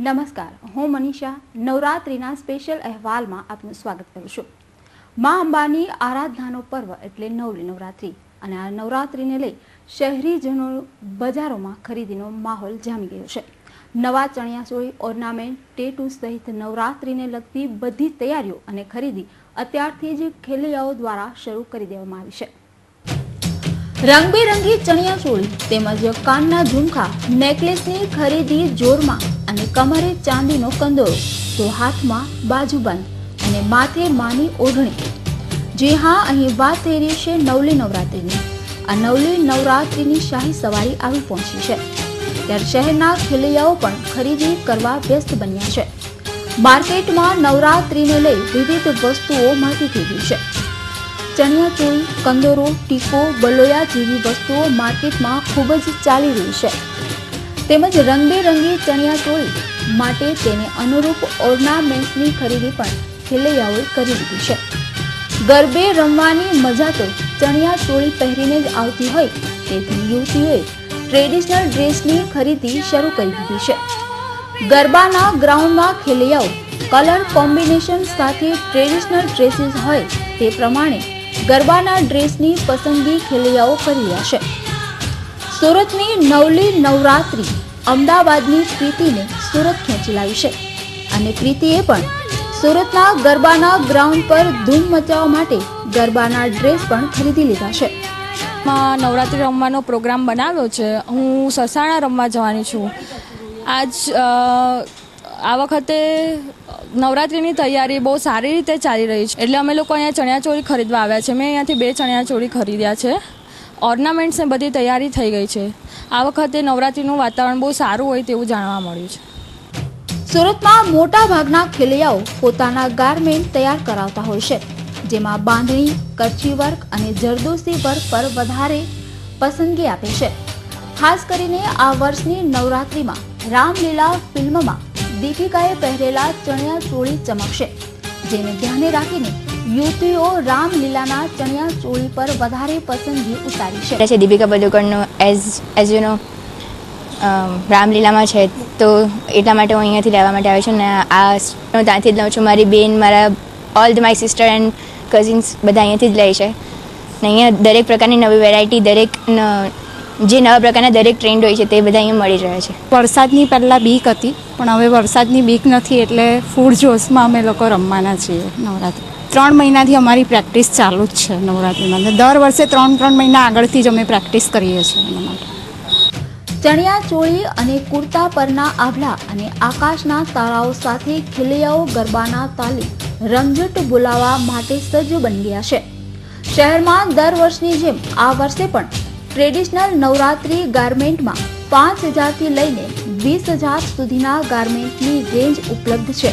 નમસ્કાર, હું મનીષા. નવરાત્રિના સ્પેશિયલ અહેવાલમાં આપનું સ્વાગત કરું છું. મા અંબાની આરાધનાનો પર્વ એટલે નવલી નવરાત્રિ અને આ નવરાત્રિને લઈ શહેરીજનો બજારોમાં ખરીદીનો માહોલ જામી ગયો છે. નવા ચણિયાચોળી ઓર્નામેન્ટ, ટેટુ સહિત નવરાત્રિને લગતી બધી તૈયારીઓ અને ખરીદી અત્યારથી જ ખેલૈયાઓ દ્વારા શરૂ કરી દેવામાં આવી છે. રંગબેરંગી ચણિયા ચોળી તેમજ કાનના ઝુમખા, નેકલેસની ખરીદી જોરમાં અને કમરે ચાંદીનો કંદોરો, તો હાથમાં બાજુબંધ અને માથે માની ઓઢણી. જી હા, અહીં વાત થઈ રહી છે નવલી નવરાત્રિની. આ નવલી નવરાત્રિની શાહી સવારી આવી પહોંચી છે. ત્યારે શહેરના ખેલૈયાઓ પણ ખરીદી કરવા વ્યસ્ત બન્યા છે. માર્કેટમાં નવરાત્રિને લઈ વિવિધ વસ્તુઓ મળતી થઈ છે. ચણિયાચોળી, કંદોરો, ટીકો, બલોયા જેવી વસ્તુઓ માર્કેટમાં ખૂબ જ ચાલી રહી છે. તેમજ રંગબેરંગી ચણિયાચોળી માટે તેને અનુરૂપ ઓર્નામેન્ટ્સની ખરીદી પણ ખેલૈયાઓએ કરી દીધી છે. ગરબે રમવાની મજા તો ચણિયાચોળી પહેરીને જ આવતી હોય, તેથી યુવતીઓએ ટ્રેડિશનલ ડ્રેસની ખરીદી શરૂ કરી દીધી છે. ગરબાના ગ્રાઉન્ડમાં ખેલૈયાઓ કલર કોમ્બિનેશન સાથે ટ્રેડિશનલ ડ્રેસીસ હોય તે પ્રમાણે ગરબાના ડ્રેસની પસંદગી ખેલૈયાઓ કરી છે. સુરતની નવલી નવરાત્રિ અમદાવાદની પ્રીતિને સુરત ખેંચી લાવી છે અને પ્રીતિએ પણ સુરતના ગરબાના ગ્રાઉન્ડ પર ધૂમ મચાવવા માટે ગરબાના ડ્રેસ પણ ખરીદી લીધા છે. માં નવરાત્રિ રમવાનો પ્રોગ્રામ બનાવ્યો છે. હું સસાણા રમવા જવાની છું. આજ આ વખતે નવરાત્રિની તૈયારી બહુ સારી રીતે ચાલી રહી છે. એટલે અમે લોકો અહીંયા ચણિયાચોળી ખરીદવા આવ્યા છે. મેં અહીંયાથી બે ચણિયાચોળી ખરીદ્યા છે. ઓર્નામેન્ટ્સને બધી તૈયારી થઈ ગઈ છે. આ વખતે નવરાત્રિનું વાતાવરણ બહુ સારું હોય તેવું જાણવા મળ્યું છે. સુરતમાં મોટા ભાગના ખેલૈયાઓ પોતાના ગારમેન્ટ તૈયાર કરાવતા હોય છે. જેમાં બાંધણી, કચ્છી વર્ક અને જરદોશી વર્ક પર વધારે પસંદગી આપે છે. ખાસ કરીને આ વર્ષની નવરાત્રિમાં રામલીલા ફિલ્મમાં દીપિકાએ પહેરેલા ચણિયા ચોળી ચમકશે, જેને ધ્યાને રાખીને યુવતીઓ રામલીલાના ચણિયા ચોળી પર વધારે પસંદગી ઉતારી છે. દીપિકા પદુકોણનું એઝ એઝ યુ નો રામલીલામાં છે, તો એટલા માટે હું અહીંયાથી લેવા માટે આવી છું ને આ હું ત્યાંથી જ લઉં છું. મારી બેન, મારા all my sister and cousins બધા અહીંયાથી જ લે છે. ને અહીંયા દરેક પ્રકારની નવી વેરાયટી દરેક જે નવા પ્રકારના દરેક ટ્રેન્ડ હોય છે તે બધા અહીંયા મળી રહે છે. વરસાદની પહેલાં બીક હતી પણ હવે વરસાદની બીક નથી એટલે ફૂડ જોશમાં અમે લોકો રમવાના છીએ નવરાત્રિ. ત્રણ મહિનાથી અમારી પ્રેક્ટિસ ચાલુ જ છે નવરાત્રિમાં. દર વર્ષે ત્રણ ત્રણ મહિના આગળથી જ અમે પ્રેક્ટિસ કરીએ છીએ એના માટે. ચણિયા ચોળી અને કુર્તા પરના આભલા અને આકાશના તારાઓ સાથે ખીલિયાઓ ગરબાના તાલી રમઝટ બોલાવવા માટે સજ્જ બની ગયા છે. શહેરમાં દર વર્ષની જેમ આ વર્ષે પણ ટ્રેડિશનલ નવરાત્રી ગાર્મેન્ટમાં પાંચ હજારથી લઈને વીસ હજાર સુધીના ગાર્મેન્ટની રેન્જ ઉપલબ્ધ છે.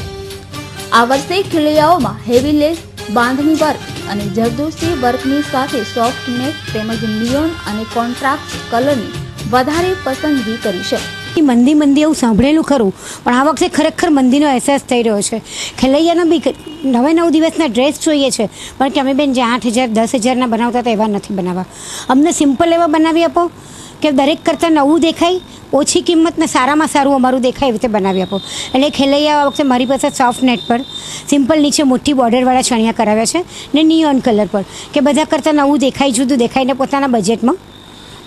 આ વર્ષે ખીલૈયાઓમાં હેવી લેસ, બાંધણી વર્ક અને જરદોશી વર્કની સાથે સોફ્ટ નેક તેમજ નિયોન અને કોન્ટ્રાક્ટ કલરની વધારે પસંદગી કરી છે. મંદી મંદી એવું સાંભળેલું ખરું. પણ આ વખતે ખરેખર મંદીનો અહેસાસ થઈ રહ્યો છે. ખેલૈયાનો બી નવે નવ દિવસના ડ્રેસ જોઈએ છે. પણ કે અમે બેન જે આઠ હજાર, દસ હજારના બનાવતા હતા એવા નથી બનાવવા. અમને સિમ્પલ એવા બનાવી આપો કે દરેક કરતાં નવું દેખાય, ઓછી કિંમતને સારામાં સારું અમારું દેખાય એવી રીતે બનાવી આપો. એટલે ખેલૈયા વખતે મારી પાસે સોફ્ટ નેટ પર, સિમ્પલ નીચે મોટી બોર્ડરવાળા ચણિયા કરાવ્યા છે ને નિયોન કલર પર. કે બધા કરતાં નવું દેખાય, જુદું દેખાય ને પોતાના બજેટમાં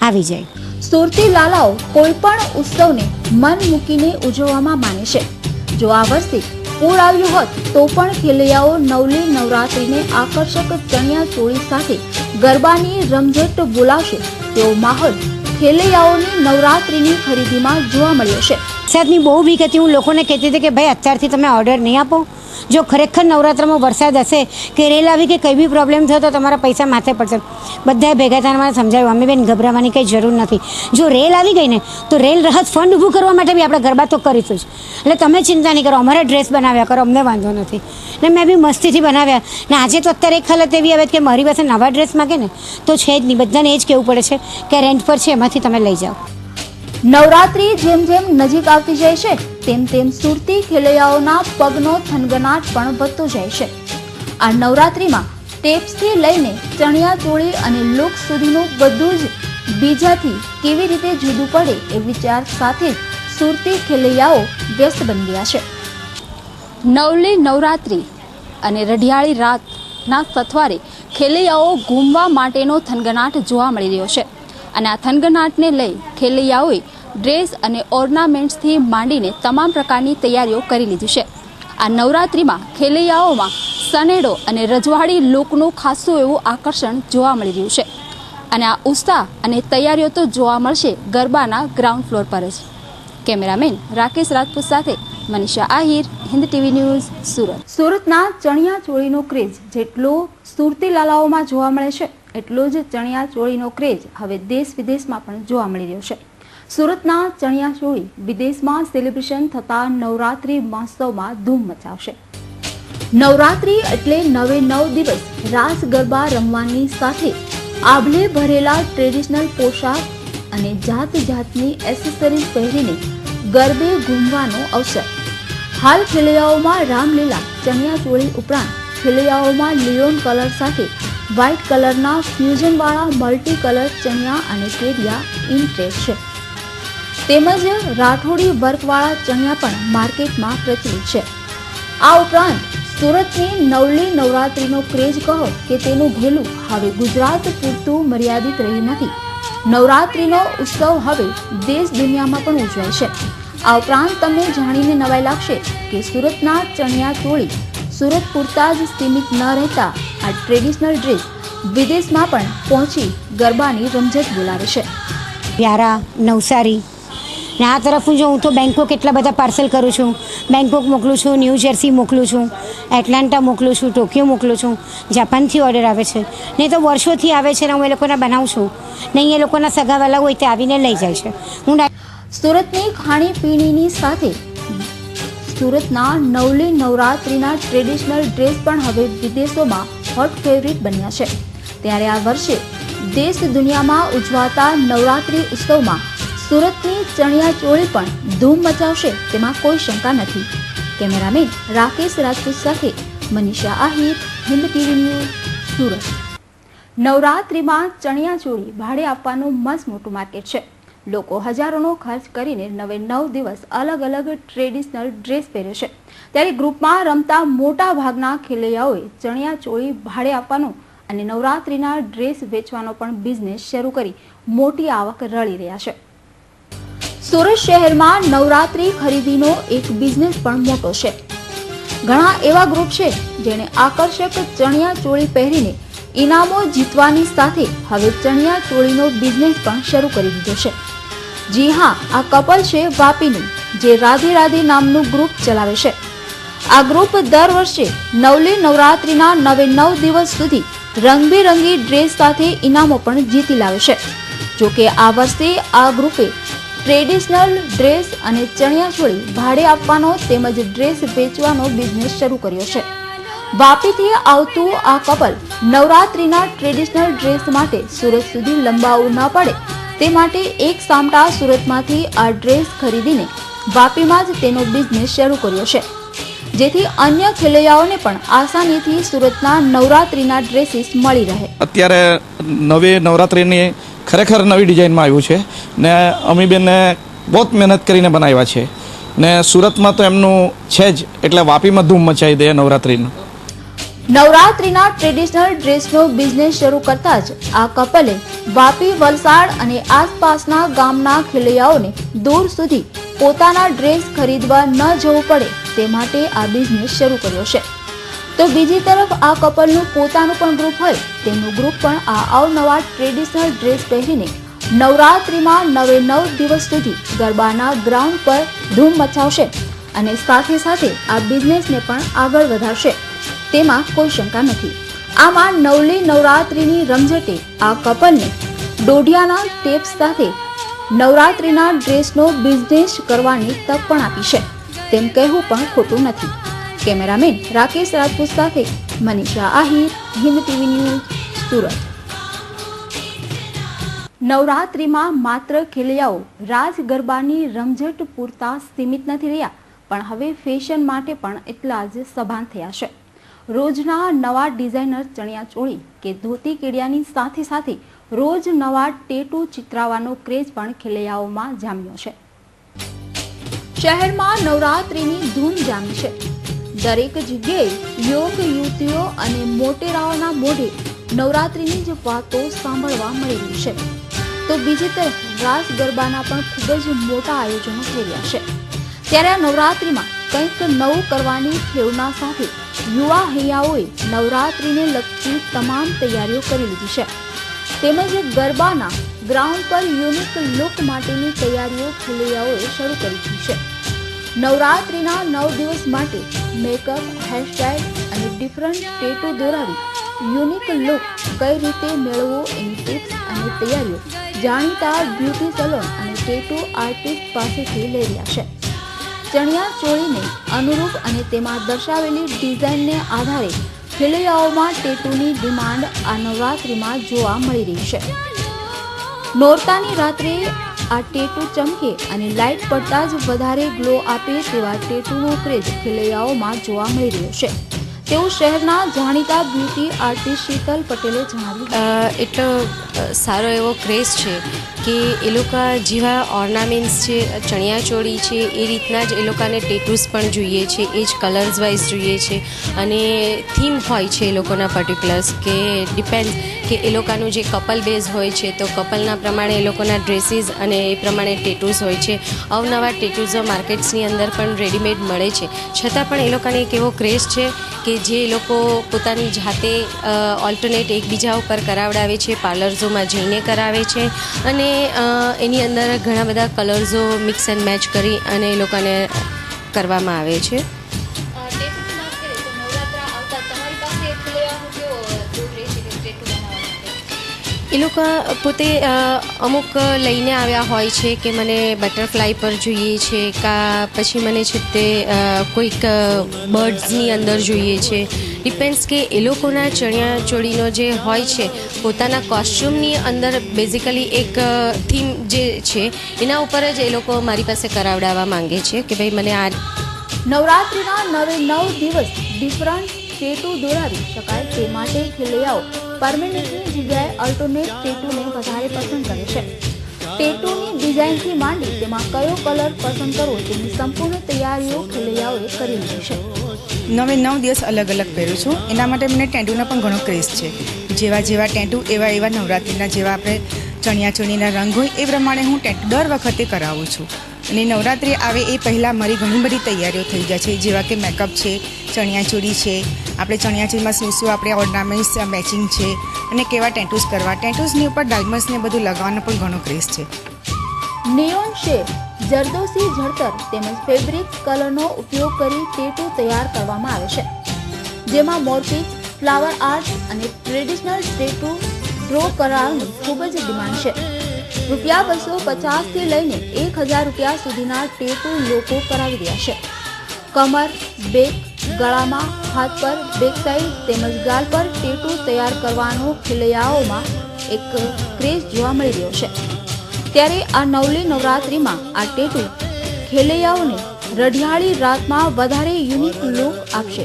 આવી જાય. સુરતી લાલાઓ કોઈ પણ ઉત્સવને મન મૂકીને ઉજવવામાં માને છે. જો આ વર્ષે પૂર આવ્યું હોત, તો પણ ખેલૈયાઓ નવલી નવરાત્રિને આકર્ષક ચણિયા ચોળી સાથે ગરબાની રમઝટ બોલાવશે. તેવો માહોલ ખેલૈયાઓની નવરાત્રિની ખરીદીમાં જોવા મળ્યો છે. સાહેબની બહુ બીક હું લોકોને કહેતી હતી કે, ભાઈ, અત્યારથી તમે ઓર્ડર નહીં આપો. જો ખરેખર નવરાત્રમાં વરસાદ હશે કે રેલ આવી કે કંઈ બી પ્રોબ્લેમ થયો તો તમારા પૈસા માથે પડશે. બધાએ ભેગા થઈને મને સમજાવ્યું. અમે બેન ગભરાવાની કંઈ જરૂર નથી. જો રેલ આવી ગઈ ને, તો રેલ રાહત ફંડ ઊભું કરવા માટે બી આપણે ગરબા તો કરીશું જ. એટલે તમે ચિંતા નહીં કરો, અમારા ડ્રેસ બનાવ્યા કરો, અમને વાંધો નથી. ને મેં બી મસ્તીથી બનાવ્યા. ને આજે તો અત્યારે એક હાલત એવી આવે કે મારી પાસે નવા ડ્રેસ માગે ને, તો છે જ નહીં. બધાને એ જ કહેવું પડે છે કે રેન્ટ પર છે, એમાંથી તમે લઈ જાઓ. નવરાત્રિ જેમ જેમ નજીક આવતી જાય છે, તેમ તેમ સુરતી ખેલૈયાઓના પગનો થનગનાટ પણ વધતો જાય છે. આ નવરાત્રિમાં ટેપ્સથી લઈને ચણિયા ચોળી અને લુક સુધીનું બધું જ બીજાથી કેવી રીતે જુદું પડે એ વિચાર સાથે સુરતી ખેલૈયાઓ વ્યસ્ત બની ગયા છે. નવલી નવરાત્રિ અને રઢિયાળી રાતના સથવારે ખેલૈયાઓ ઘૂમવા માટેનો થનગનાટ જોવા મળી રહ્યો છે. અને આ થનગનાટને લઈ ખેલૈયાઓએ ડ્રેસ અને ઓર્નામેન્ટ્સથી માંડીને તમામ પ્રકારની તૈયારીઓ કરી લીધી છે. આ નવરાત્રિમાં ખેલૈયાઓમાં સનેડો અને રજવાડી લોકનું ખાસું એવું આકર્ષણ જોવા મળી રહ્યું છે. અને આ ઉત્સાહ અને તૈયારીઓ તો જોવા મળશે ગરબાના ગ્રાઉન્ડ ફ્લોર પર જ. કેમેરામેન રાકેશ રાજપૂત સાથે મનીષા આહિર, હિન્દ ટીવી ન્યૂઝ, સુરત. સુરતના ચણિયા ચોળીનો ક્રેઝ જેટલો સુરતી લાલાઓમાં જોવા મળે છે એટલો જ ચણિયા ચોળીનો ક્રેઝ હવે દેશ વિદેશમાં પણ જોવા મળી રહ્યો છે. સુરતના ચણિયા ચોળી વિદેશમાં સેલિબ્રેશન થતા નવરાત્રિ મહોત્સવમાં ધૂમ મચાવશે. નવરાત્રિ એટલે નવે નવ દિવસ રાસ ગરબા રમવાની સાથે આભલે ભરેલા ટ્રેડિશનલ પોશાક અને જાત જાતની એસેસરીઝ પહેરીને ગરબે ઘૂમવાનો અવસર. હાલ ખેલૈયાઓમાં રામલીલા ચણિયા ચોળી ઉપરાંત ખેલૈયાઓમાં લિયોન કલર સાથે વ્હાઇટ કલરના ફ્યુઝનવાળા મલ્ટી કલર ચણિયા અને કેરિયા ઇન ટ્રેડ છે. તેમજ રાઠોડી વર્કવાળા ચણિયા પણ માર્કેટમાં પ્રચલિત છે. આ ઉપરાંત સુરતની નવલી નવરાત્રિનો ક્રેઝ કહો કે તેનું ભેલું હવે ગુજરાત પૂરતું મર્યાદિત રહ્યું નથી. નવરાત્રિનો ઉત્સવ હવે દેશ દુનિયામાં પણ ઉજવાય છે. આ ઉપરાંત તમને જાણીને નવાઈ લાગશે કે સુરતના ચણિયા ચોળી સુરત પૂરતા જ સીમિત ન રહેતા આ ટ્રેડિશનલ ડ્રેસ વિદેશમાં પણ પહોંચી ગરબાની રમઝટ બોલાવે છે. વ્યારા નવસારી. ને આ તરફ હું જોઉં તો બેંકોક એટલા બધા પાર્સલ કરું છું. બેંકોક મોકલું છું ન્યૂ જર્સી મોકલું છું એટલાન્ટા મોકલું છું ટોક્યો મોકલું છું. જાપાનથી ઓર્ડર આવે છે. ને તો વર્ષોથી આવે છે ને હું એ લોકોને બનાવું છું. ને એ લોકોના સગાવાલા હોય તે આવીને લઈ જાય છે. હું સુરતની ખાણીપીણીની સાથે સુરતના નવલી નવરાત્રિના ટ્રેડિશનલ ડ્રેસ પણ હવે વિદેશોમાં હોટ ફેવરિટ બન્યા છે. ત્યારે આ વર્ષે દેશ દુનિયામાં ઉજવાતા નવરાત્રિ ઉત્સવમાં સુરતની ચણિયા ચોળી પણ ધૂમ મચાવશે તેમાં કોઈ શંકા નથી. કેમેરામેન રાકેશ રાજપૂત સાથે મનીષા આહિર, હિન્દ ટીવી ન્યૂઝ, સુરત. નવરાત્રિમાં ચણિયા ચોળી ભાડે આપવાનું મસ્ત મોટું માર્કેટ છે. લોકો હજારોનો ખર્ચ કરીને નવે નવ દિવસ અલગ અલગ ટ્રેડિશનલ ડ્રેસ પહેરે છે. ત્યારે ગ્રુપમાં રમતા મોટા ભાગના ખેલૈયાઓએ ચણિયા ચોળી ભાડે આપવાનો અને નવરાત્રિના ડ્રેસ વેચવાનો પણ બિઝનેસ શરૂ કરી મોટી આવક રળી રહ્યા છે. સુરત શહેરમાં નવરાત્રિ ખરીદીનો એક બિઝનેસ પણ મોટો છે. ઘણા એવા ગ્રુપ છે જેણે આકર્ષક ચણિયા ચોળી પહેરીને ઇનામો જીતવાની સાથે હવે ચણિયા ચોળીનો બિઝનેસ પણ શરૂ કરી દીધો છે. જી હા, આ કપલ છે વાપીનું, જે રાધે રાધે નામનું ગ્રુપ ચલાવે છે. આ ગ્રુપ દર વર્ષે નવલી નવરાત્રિના નવે નવ દિવસ સુધી રંગબેરંગી ડ્રેસ સાથે ઇનામો પણ જીતી લાવે છે. જોકે આ વર્ષે આ ગ્રુપે ટ્રેડિશનલ ડ્રેસ અને ચણિયાચોળી ભાડે આપવાનો તેમજ ડ્રેસ વેચવાનો બિઝનેસ શરૂ કર્યો છે. વાપીથી આવતું આ કપલ નવરાત્રિના ટ્રેડિશનલ ડ્રેસ માટે સુરત સુધી લંબાવવું ન પડે તે માટે એક સામટા સુરતમાંથી આ ડ્રેસ ખરીદીને વાપીમાં જ તેનો બિઝનેસ શરૂ કર્યો છે. જેથી અન્ય ખેલૈયાઓને પણ આસાનીથી સુરતના નવરાત્રિના ડ્રેસીસ મળી રહે. અત્યારે નવી નવરાત્રિની ખરેખર નવી ડિઝાઇનમાં આવ્યું છે ને અમીબેને બહુ મહેનત કરીને બનાવ્યા છે. ને સુરતમાં તો એમનું છે જ, એટલે વાપીમાં ધૂમ મચાવી દે નવરાત્રિનું. નવરાત્રિના ટ્રેડિશનલ ડ્રેસનો બિઝનેસ શરૂ કરતા જ આ કપલે વાપી, વલસાડ અને આસપાસના ગામના ખેલૈયાઓને દૂર સુધી પોતાના ડ્રેસ ખરીદવા ન જવું પડે તે માટે આ બિઝનેસ શરૂ કર્યો છે. તો બીજી તરફ આ કપલનું પોતાનું પણ ગ્રુપ હોય, તેમનું ગ્રુપ પણ આ અવનવા ટ્રેડિશનલ ડ્રેસ પહેરીને નવરાત્રિમાં નવે નવ દિવસ સુધી ગરબાના ગ્રાઉન્ડ પર ધૂમ મચાવશે અને સાથે સાથે આ બિઝનેસને પણ આગળ વધારશે. તેમાં કોઈ શંકા નથી. આમાં નવલી નવરાત્રિની રમઝટે આ કપલને દોઢિયાના ટેપ્સ સાથે નવરાત્રિના ડ્રેસનો બિઝનેસ કરવાની તક પણ આપી છે. તેમ કહેવું પણ ખોટું નથી. કેમેરામેન રાકેશ રાજપૂત સાથે મનીષા આહિર, હિન્દ ટીવી ન્યૂઝ, સુરત. નવરાત્રિમાં માત્ર ખેલૈયાઓ રાજ ગરબાની રમઝટ પૂરતા સીમિત નથી રહ્યા, પણ હવે ફેશન માટે પણ એટલા જ સભાન થયા છે. રોજના નવા ડિઝાઇનર ચણિયા ચોળી કે ધોતી કેડિયાની સાથે સાથે રોજ નવા ટેટુ ચિતરાવાનો ક્રેઝ પણ ખેલૈયાઓમાં જામ્યો છે. શહેરમાં નવરાત્રિની ધૂમ જામી છે. દરેક જગ્યાએ યોગ યુવતીઓ અને મોટેરાઓના મોઢે નવરાત્રિની જ વાતો સાંભળવા મળી રહી છે. તો બીજી તરફ રાસ ગરબાના પણ ખૂબ જ મોટા આયોજનો થઈ રહ્યા છે. ત્યારે આ નવરાત્રિમાં કંઈક નવું કરવાની ઠેવના સાથે યુવા હૈયાઓએ નવરાત્રિને લગતી તમામ તૈયારીઓ કરી લીધી છે. તેમજ ગરબાના ગ્રાઉન્ડ પર યુનિક લુક માટેની તૈયારીઓ ખેલૈયાઓએ શરૂ કરી દીધી છે. નવરાત્રિના નવ દિવસ માટે મેકઅપ, હેરસ્ટાઇલ અને ડિફરન્ટ ટેટુ દોરાવી યુનિક લુક કઈ રીતે મેળવવો એની ટિપ્સ અને તૈયારીઓ જાણીતા બ્યુટી સલોન અને ટેટુ આર્ટિસ્ટ પાસેથી લઈ રહ્યા છે. ચણિયા ચોળીને અનુરૂપ અને તેમાં દર્શાવેલી ડિઝાઇનને આધારે ખેલૈયાઓમાં ટેટુની ડિમાન્ડ આ નવરાત્રિમાં જોવા મળી રહી છે. નોરતાની રાત્રે આ ટેટુ ચમકે અને લાઇટ પડતા જ વધારે ગ્લો આપે તેવા ટેટુનો ક્રેઝ ખેલૈયાઓમાં જોવા મળી રહ્યો છે. તેવું શહેરના જાણીતા બ્યુટી આર્ટિસ્ટ શીતલ પટેલે જણાવ્યું. એટલો સારો એવો ક્રેઝ છે કે એ લોકો જેવા ઓર્નામેન્ટ્સ છે, ચણિયાચોળી છે, એ રીતના જ એ લોકોને ટેટૂસ પણ જોઈએ છે, એ જ કલર્સ વાઇઝ જોઈએ છે અને થીમ હોય છે એ લોકોના પર્ટિક્યુલર્સ કે ડિપેન્ડ કે એ લોકોનું જે કપલ બેઝ હોય છે તો કપલના પ્રમાણે એ લોકોના ડ્રેસીસ અને એ પ્રમાણે ટેટૂસ હોય છે. અવનવા ટેટૂઝો માર્કેટ્સની અંદર પણ રેડીમેડ મળે છે. છતાં પણ એ લોકોને એક એવો ક્રેઝ છે કે જે લોકો પોતાની જાતે ઓલ્ટરનેટ એકબીજા ઉપર કરાવડાવે છે પાર્લર્સોમાં જઈને કરાવે છે અને એની અંદર ઘણા બધા કલર્સો મિક્સ એન્ડ મેચ કરી અને એ લોકોને કરવામાં આવે છે. એ લોકો પોતે અમુક લઈને આવ્યા હોય છે કે મને બટરફ્લાય પર જોઈએ છે કા પછી મને છે તે કોઈક બર્ડ્સની અંદર જોઈએ છે. ડિપેન્ડ્સ કે એ લોકોના ચણિયાચોળીનો જે હોય છે, પોતાના કોસ્ચ્યુમની અંદર બેઝિકલી એક થીમ જે છે, એના ઉપર જ એ લોકો મારી પાસે કરાવડાવવા માંગે છે કે ભાઈ મને આ નવરાત્રિના નવે નવ દિવસ ડિફરન્ટ ટેટુ દોરાવી શકાય તે માટે ખેલૈયાઓ પરમેનન્ટની જગ્યાએ અલ્ટરનેટ ટેટુને વધારે પસંદ કરે છે. ટેટુની ડિઝાઇનથી માંડી તેમાં કયો કલર પસંદ કરવો તેની સંપૂર્ણ તૈયારીઓ ખેલૈયાઓએ કરી લીધી છે. નવે નવ દિવસ અલગ અલગ પહેરું છું. એના માટે મને ટેન્ટુનો પણ ઘણો ક્રેઝ છે. જેવા જેવા ટેન્ટુ એવા એવા નવરાત્રિના જેવા આપણે ચણિયાચોળીના રંગ હોય એ પ્રમાણે હું ટેન્ટુ દર વખતે કરાવું છું. અને નવરાત્રિ આવે એ પહેલાં મારી ઘણી બધી તૈયારીઓ થઈ જાય છે. જેવા કે મેકઅપ છે ચણિયાચોળી છે આપણે ચણિયાચોળીમાં શું શું આપણે ઓર્નામેન્ટ્સ મેચિંગ છે અને કેવા ટેન્ટુસ કરવા. ટેન્ટુસની ઉપર ડાયમંડ્સને બધું લગાવવાનો પણ ઘણો ક્રેઝ છે. નિયોન શે જરદોસી જળતર તેમજ ફેબ્રિક કલરનો ઉપયોગ કરી ટેટુ તૈયાર કરવામાં આવે છે. જેમાં મોરપીચ ફ્લાવર આર્ટ અને ટ્રેડિશનલ ટેટુ ડ્રો કરારની ખૂબ જ ડિમાન્ડ છે. રૂપિયા બસો પચાસથી લઈને એક હજાર રૂપિયા સુધીના ટેટુ લોકો કરાવી રહ્યા છે. કમર, બેક ગળામાં હાથ પર બેક સાઈડ તેમજ ગાલ પર ટેટુ તૈયાર કરવાનો ખેલૈયાઓમાં એક ક્રેઝ જોવા મળી રહ્યો છે. ત્યારે આ નવલી નવરાત્રિમાં આ ટેટુ ખેલૈયાઓને રઢિયાળી રાતમાં વધારે યુનિક લુક આપશે.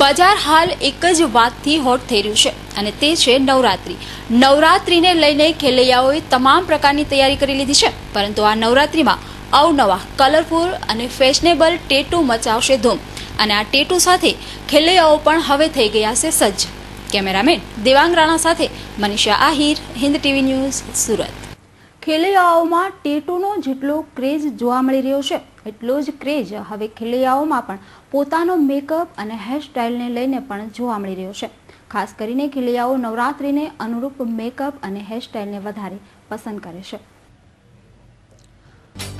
બજાર હાલ એક જ વાતથી હોટ થઈ રહ્યું છે અને તે છે નવરાત્રિ. નવરાત્રિને લઈને ખેલૈયાઓએ તમામ પ્રકારની તૈયારી કરી લીધી છે, પરંતુ આ નવરાત્રિમાં અવનવા કલરફુલ અને ફેશનેબલ ટેટુ મચાવશે ધૂમ. અને આ ટેટુ સાથે ખેલૈયાઓ પણ હવે થઈ ગયા છે સજ્જ. કેમેરામેન દેવાંગ રાણા સાથે મનીષા આહિર, હિન્દ ટીવી ન્યૂઝ, સુરત. ખેલૈયાઓમાં ટેટુનો જેટલો ક્રેઝ જોવા મળી રહ્યો છે, એટલો જ ક્રેઝ હવે ખેલૈયાઓમાં પણ પોતાનો મેકઅપ અને હેરસ્ટાઇલને લઈને પણ જોવા મળી રહ્યો છે. ખાસ કરીને ખેલૈયાઓ નવરાત્રિને અનુરૂપ મેકઅપ અને હેરસ્ટાઇલને વધારે પસંદ કરે છે.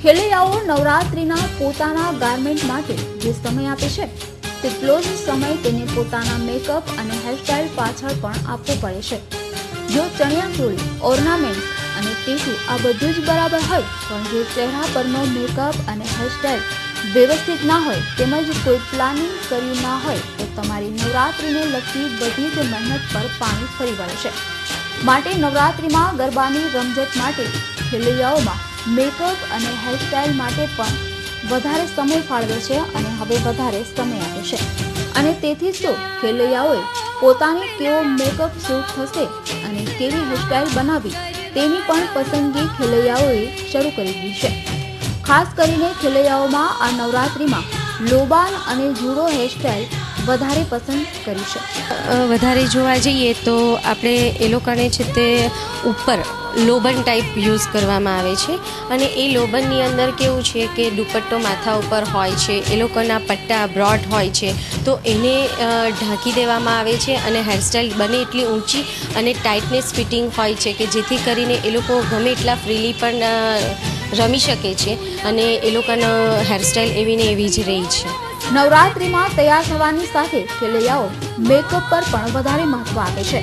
ખેલૈયાઓ નવરાત્રિના પોતાના ગાર્મેન્ટ માટે જે સમય આપે છે, તેટલો જ સમય તેને પોતાના મેકઅપ અને હેરસ્ટાઇલ પાછળ પણ આપવો પડે છે. જો ચણિયાચોળી ઓર્નામેન્ટ અને ટીશુ આ બધું જ બરાબર હોય, પણ જો ચહેરા પરનો મેકઅપ અને હેરસ્ટાઇલ વ્યવસ્થિત ના હોય, તેમજ કોઈ પ્લાનિંગ કર્યું ના હોય, તો તમારી નવરાત્રિને લગતી બધી જ મહેનત પર પાણી ફરી વળે છે. માટે નવરાત્રિમાં ગરબાની રમઝટ માટે ખેલૈયાઓમાં મેકઅપ અને હેરસ્ટાઇલ માટે પણ વધારે સમય ફાળવે છે અને હવે વધારે સમય આપે છે. અને તેથી જ તો ખેલૈયાઓએ પોતાને કેવો મેકઅપ સૂટ થશે અને કેવી હેરસ્ટાઇલ બનાવી તેની પણ પસંદગી ખેલૈયાઓએ શરૂ કરી દીધી છે. ખાસ કરીને ખેલૈયાઓમાં આ નવરાત્રિમાં લોબાન અને જુડો હેરસ્ટાઇલ વધારે પસંદ કરી શકીએ. વધારે જોવા જઈએ તો આપણે એ લોકોને છે તે ઉપર લોબન ટાઈપ યુઝ કરવામાં આવે છે. અને એ લોબનની અંદર કેવું છે કે દુપટ્ટો માથા ઉપર હોય છે, એ લોકોના પટ્ટા બ્રોડ હોય છે, તો એને ઢાંકી દેવામાં આવે છે અને હેરસ્ટાઈલ બને એટલી ઊંચી અને ટાઇટનેસ ફિટિંગ હોય છે કે જેથી કરીને એ લોકો ગમે એટલા ફ્રીલી પણ રમી શકે છે અને એ લોકોનો હેરસ્ટાઈલ એવી ને એવી જ રહી છે. નવરાત્રિમાં તૈયાર થવાની સાથે ખેલૈયાઓ મેકઅપ પર પણ વધારે મહત્વ આપે છે.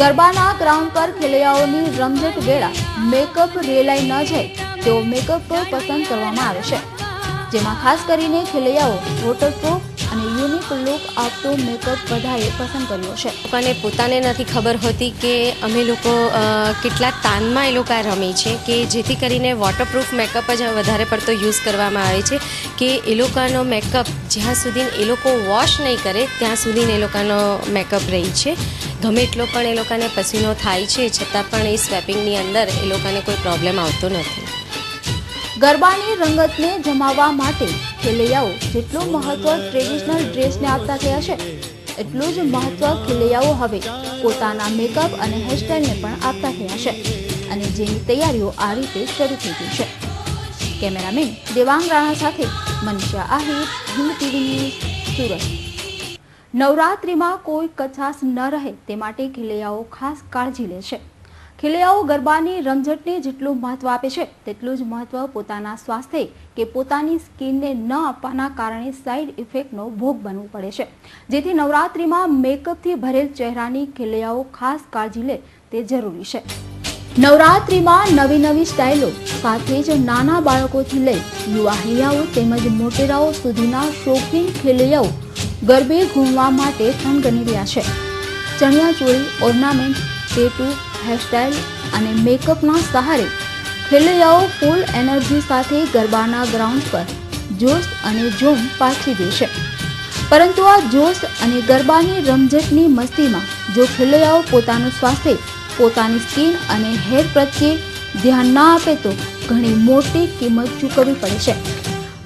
ગરબાના ગ્રાઉન્ડ પર ખેલૈયાઓની રમઝટ વેળા મેકઅપ રેલાઈ ન જાય તેવો મેકઅપ પસંદ કરવામાં આવે છે. જેમાં ખાસ કરીને ખેલૈયાઓ વોટરપ્રૂફ અને યુનિક લુક આપતો મેકઅપ વધારે પસંદ કર્યો છે. લોકોને પોતાને નથી ખબર હોતી કે અમે લોકો કેટલા તાનમાં એ લોકો રમી છે કે જેથી કરીને વોટરપ્રૂફ મેકઅપ જ વધારે પડતો યુઝ કરવામાં આવે છે કે એ લોકોનો મેકઅપ જ્યાં સુધી એ લોકો વોશ નહીં કરે ત્યાં સુધી એ લોકોનો મેકઅપ રહી છે. ગમે એટલો પણ એ લોકોને પસીનો થાય છે, છતાં પણ એ સ્વેપિંગની અંદર એ લોકોને કોઈ પ્રોબ્લેમ આવતો નથી. ગરબાની રંગતને જમાવવા માટે ખેલૈયાઓ જેટલું મહત્વ ટ્રેડિશનલ ડ્રેસને આપતા થયા છે, એટલું જ મહત્વ ખેલૈયાઓ હવે પોતાના મેકઅપ અને હેરસ્ટાઇલને પણ આપતા થયા છે. અને જેની તૈયારીઓ આ રીતે શરૂ થઈ ગઈ છે. કેમેરામેન દેવાંગ રાણા સાથે મનીષા આહિર, હિન્દ ટીવી ન્યૂઝ, સુરત. નવરાત્રિમાં કોઈ કચાશ ન રહે તે માટે ખેલૈયાઓ ખાસ કાળજી લે છે. ખેલૈયાઓ ગરબાની રમઝટને જેટલું મહત્વ આપે છે, તેટલું જ મહત્વ પોતાના સ્વાસ્થ્ય કે પોતાની સ્કિનને ન આપવાના કારણે સાઇડ ઇફેક્ટનો ભોગ બનવું પડે છે. જેથી નવરાત્રિમાં મેકઅપથી ભરેલ ચહેરાની ખેલૈયાઓ ખાસ કાળજી લે, તે જરૂરી છે. નવરાત્રિમાં નવી નવી સ્ટાઇલો, સાથે જ નાના બાળકોથી લઈ યુવા હૈયાઓ તેમજ મોટેરાઓ સુધીના શોખીન ખેલૈયાઓ ગરબે ઘૂમવા માટે થનગની રહ્યા છે. ચણિયાચોળી, ઓર્નામેન્ટ, ટેટુ હેરસ્ટાઇલ અને મેકઅપના સહારે ખેલૈયાઓ ફૂલ એનર્જી સાથે ગરબાના ગ્રાઉન્ડ પર જોશ અને જોમ પાછી દેશે. પરંતુ આ જોશ અને ગરબાની રમઝટની મસ્તીમાં જો ખેલૈયાઓ પોતાનું સ્વાસ્થ્ય, પોતાની સ્કિન અને હેર પ્રત્યે ધ્યાન ના આપે તો ઘણી મોટી કિંમત ચૂકવવી પડે છે.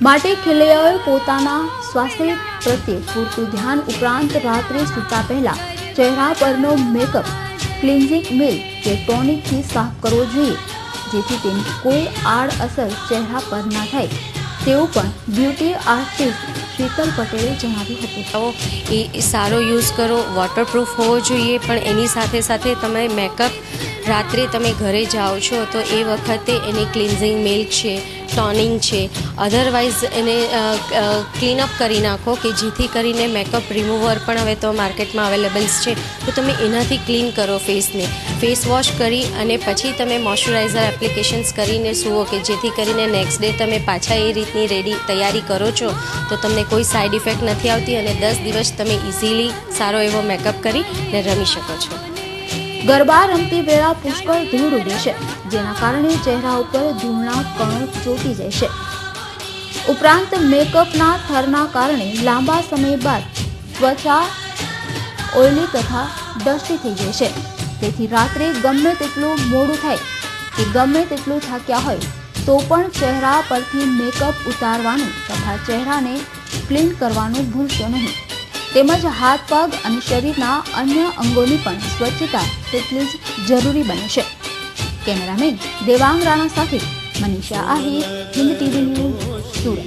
માટે ખેલૈયાઓએ પોતાના સ્વાસ્થ્ય પ્રત્યે પૂરતું ધ્યાન ઉપરાંત રાત્રે સૂતા પહેલા ચહેરા પરનો મેકઅપ ક્લિન્ઝિંગ મિલ્ક કે ટોનિકથી સાફ કરવો જોઈએ, જેથી તેની કોઈ આડઅસર ચહેરા પર ના થાય. તેવું પણ બ્યુટી આર્ટિસ્ટ શીતલ પટેલે જણાવ્યું હતું. એ સારો યુઝ કરો વોટરપ્રૂફ હોવો જોઈએ, પણ એની સાથે સાથે તમે મેકઅપ રાત્રે તમે ઘરે જાઓ છો, તો એ વખતે એની ક્લિન્ઝિંગ મિલ્ક છે ટોનિંગ છે. અધરવાઇઝ એને ક્લીનઅપ કરી નાખો કે જેથી કરીને મેકઅપ રિમૂવર પણ હવે તો માર્કેટમાં અવેલેબલ્સ છે. તો તમે એનાથી ક્લીન કરો ફેસને ફેસ વોશ કરી અને પછી તમે મોઇશ્ચરાઇઝર એપ્લિકેશન્સ કરીને સૂવો કે જેથી કરીને નેક્સ્ટ ડે તમે પાછા એ રીતની રેડી તૈયારી કરો છો, તો તમને કોઈ સાઇડ ઇફેક્ટ નથી આવતી અને દસ દિવસ તમે ઇઝીલી સારો એવો મેકઅપ કરીને રમી શકો છો. ગરબા રમતી વેળા પુષ્કળ ધૂળ ઉડે છે, જેના કારણે ચહેરા ઉપર ધૂળના કણો ચોટી જાય છે. ઉપરાંત મેકઅપના થરના કારણે લાંબા સમય બાદ ત્વચા ઓઇલી તથા ડસ્ટી થઈ જાય છે. તેથી રાત્રે ગમે તેટલું મોડું થાય કે ગમે તેટલું થાક્યા હોય, તો પણ ચહેરા પરથી મેકઅપ ઉતારવાનું તથા ચહેરાને ક્લીન કરવાનું ભૂલશો નહીં. તેમજ હાથ, પગ અને શરીરના અન્ય અંગોની પણ સ્વચ્છતા તેટલી જ જરૂરી બને છે. કેમેરામેન દેવાંગ રાણા સાથે મનીષા આહિર, હિન્દ ટીવી ન્યૂઝ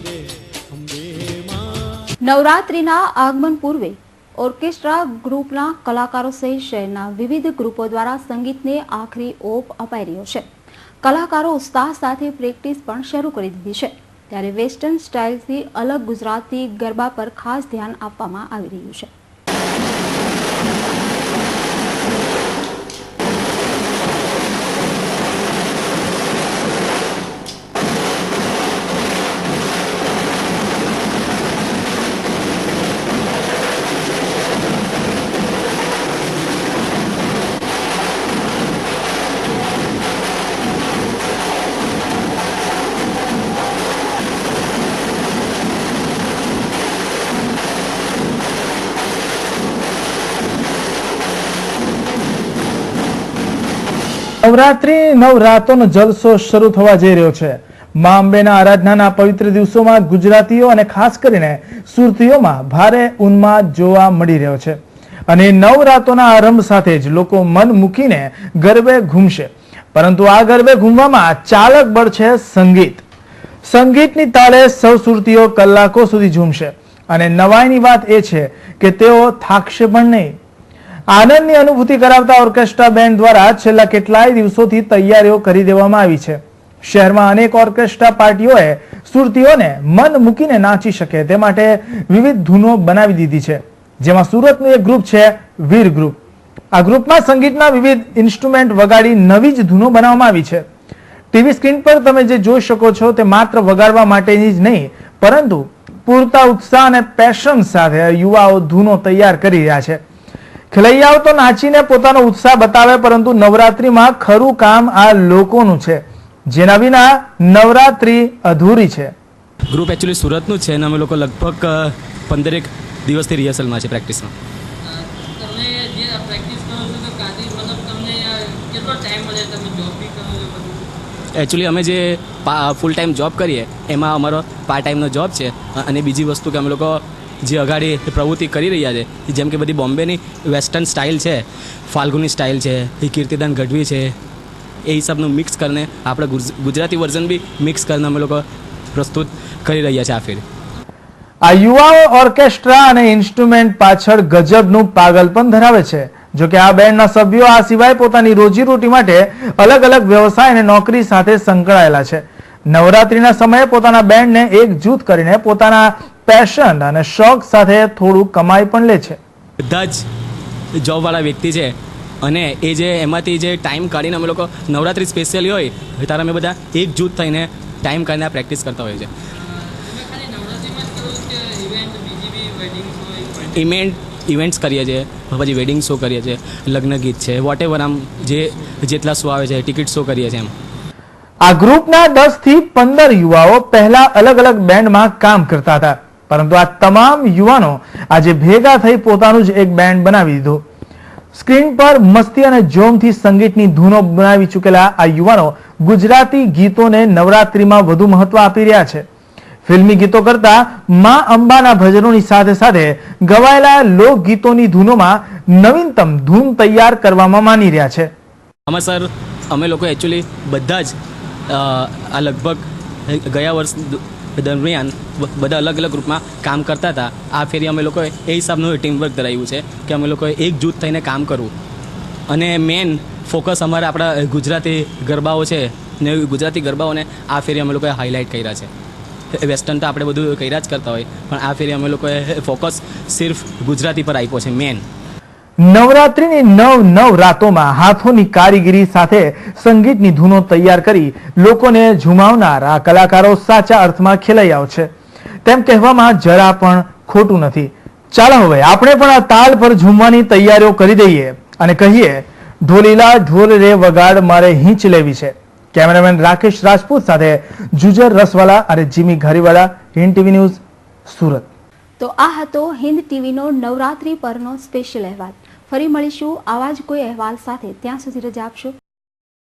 નવરાત્રિના આગમન પૂર્વે ઓર્કેસ્ટ્રા ગ્રુપના કલાકારો સહિત શહેરના વિવિધ ગ્રુપો દ્વારા સંગીતને આખરી ઓપ અપાઈ રહ્યો છે. કલાકારો ઉત્સાહ સાથે પ્રેક્ટિસ પણ શરૂ કરી દીધી છે. ત્યારે વેસ્ટર્ન સ્ટાઇલથી અલગ ગુજરાતી ગરબા પર ખાસ ધ્યાન આપવામાં આવી રહ્યું છે. નવરાત્રી, નવરાતોનો જલસો શરૂ થવા જઈ રહ્યો છે. મા અંબેના આરાધનાના પવિત્ર દિવસોમાં ગુજરાતીઓ અને ખાસ કરીને સુરતીઓમાં ભારે ઉન્માદ જોવા મળી રહ્યો છે. અને નવરાતોના આરંભ સાથે જ લોકો મન મૂકીને ગરબે ઘૂમશે. પરંતુ આ ગરબે ઘૂમવામાં ચાલક બળ છે સંગીત. સંગીતની તાળે સૌ સુરતીઓ કલાકો સુધી ઝૂમશે. અને નવાઈની વાત એ છે કે તેઓ થાકશે પણ નહીં. આનંદની અનુભૂતિ કરાવતા ઓર્કેસ્ટ્રા બેન્ડ દ્વારા છેલ્લા કેટલાય દિવસોથી તૈયારીઓ કરી દેવામાં આવી છે. શહેરમાં અનેક ઓર્કેસ્ટ્રા પાર્ટીઓએ સુરતીઓને મન મૂકીને નાચી શકે તે માટે વિવિધ ધૂનો બનાવી દીધી છે. જેમાં સુરતનું એક ગ્રુપ છે, વીર ગ્રુપ. આ ગ્રુપમાં સંગીતના વિવિધ ઇન્સ્ટ્રુમેન્ટ વગાડી નવી જ ધૂનો બનાવવામાં આવી છે. ટીવી સ્ક્રીન પર તમે જે જોઈ શકો છો તે માત્ર વગાડવા માટેની જ નહીં, પરંતુ પૂરતા ઉત્સાહ અને પેશન સાથે યુવાઓ ધૂનો તૈયાર કરી રહ્યા છે. ખેલૈયાઓ તો નાચીને પોતાનો ઉત્સાહ બતાવે પરંતુ નવરાત્રીમાં ખરું કામ આ લોકોનું છે જેના વિના નવરાત્રી અધૂરી છે. ગ્રુપ એકચ્યુઅલી સુરતનું છે અને અમે લોકો લગભગ પંદરેક દિવસથી રિહર્સલમાં છે પ્રેક્ટિસમાં. તમે જે પ્રેક્ટિસ કરો છો તો કાંથી મતલબ તમને આ કેટલો ટાઈમ મળે તમે જોબ બી કરો છો બધું? એકચ્યુઅલી અમે જે ફૂલ ટાઈમ જોબ કરીએ એમાં અમારો પાર્ટ ટાઈમનો જોબ છે અને બીજી વસ્તુ કે અમે લોકો જે અગાડી પ્રવૃત્તિ કરી રહ્યા છે. જેમ કે બધી બોમ્બેની વેસ્ટર્ન સ્ટાઇલ છે, ફાલ્ગુની સ્ટાઇલ છે, એ કીર્તિદાન ગઢવી છે, એ હિસાબનું મિક્સ કરીને આપણે ગુજ- ગુજરાતી વર્ઝન બી મિક્સ કરીને અમે લોકો પ્રસ્તુત કરી રહ્યા છે આ ફેર આ યુવાઓ ઓર્કેસ્ટ્રા અને ઇન્સ્ટ્રુમેન્ટ પાછળ ગજબનું પાગલપન ધરાવે છે. જો કે આ બેન્ડના સભ્યો આ સિવાય પોતાની રોજીરોટી માટે અલગ અલગ વ્યવસાય અને નોકરી સાથે સંકળાયેલા છે. નવરાત્રીના સમયે પોતાના બેન્ડને એક જૂથ કરીને પોતાના પેશન અને શોખ સાથે થોડું કમાઈ પણ લે છે. બધા જ જોબવાળા વ્યક્તિ છે અને એ જે એમાંથી જે ટાઈમ કાઢીને અમે લોકો નવરાત્રિ સ્પેશિયલી હોય ત્યારે અમે બધા એક જૂથ થઈને ટાઈમ કાઢીને પ્રેક્ટિસ કરતા હોઈએ છીએ. ઇવેન્ટ ઇવેન્ટ્સ કરીએ છીએ પછી વેડિંગ શો કરીએ છીએ લગ્ન ગીત છે વોટ એવર આમ જે જેટલા શો આવે છે ટિકિટ શો કરીએ છીએ એમ. આ ગ્રુપના દસથી પંદર યુવાઓ પહેલા અલગ અલગ બેન્ડમાં કામ કરતા હતા. પરંતુ આ તમામ યુવાનો આજે ભેગા થઈ પોતાનું જ એક બેન્ડ બનાવી દીધું. સ્ક્રીન પર મસ્તી અને જોમથી સંગીતની ધૂનો બનાવી ચૂકેલા આ યુવાનો ગુજરાતી ગીતોને નવરાત્રીમાં વધુ મહત્વ આપી રહ્યા છે. ફિલ્મી ગીતો કરતા મા અંબાના ભજનોની સાથે સાથે ગવાયેલા લોકગીતોની ધૂનોમાં નવીનતમ ધૂન તૈયાર કરવામાં માની રહ્યા છે. આમાં સર, અમે લોકો એકચ્યુઅલી બધા જ આ લગભગ ગયા વર્ષ દરમિયાન બધા અલગ અલગ ગ્રુપમાં કામ કરતા હતા. આ ફેરી અમે લોકોએ એ હિસાબનું ટીમવર્ક ધરાવ્યું છે કે અમે લોકોએ એક જૂથ થઈને કામ કરવું. અને મેન ફોકસ અમારા આપણા ગુજરાતી ગરબાઓ છે ને ગુજરાતી ગરબાઓને આ ફેરી અમે લોકોએ હાઇલાઇટ કર્યા છે. વેસ્ટર્ન તો આપણે બધું કર્યા જ કરતા હોય, પણ આ ફેરી અમે લોકોએ ફોકસ સિર્ફ ગુજરાતી પર આપ્યો છે મેન નવરાત્રીની નવ નવ રાતોમાં હાથોની કારીગરી સાથે સંગીતની ધૂનો તૈયાર કરી લોકોને ઝુમાવનાર આ કલાકારો સાચા અર્થમાં ખેલાઈ છે. તેમ કહેવામાં જરા પણ ખોટું નથી. ચાલો હવે આપણે પણ આ તાલ પર ઝૂમવાની તૈયારીઓ કરી દઈએ અને કહીએ ઢોલીલા ઢોલ રે વગાડ મારે હીંચ લેવી છે. કેમેરામેન રાકેશ રાજપૂત સાથે જુજર રસવાલા અને Jimmy Ghariwala, Hind TV news, Surat. તો આ હતો હિન્દ ટીવીનો નવરાત્રી પરનો સ્પેશિયલ અહેવાલ. ફરી મળીશું આવા જ કોઈ અહેવાલ સાથે. ત્યાં સુધી રજા આપશો.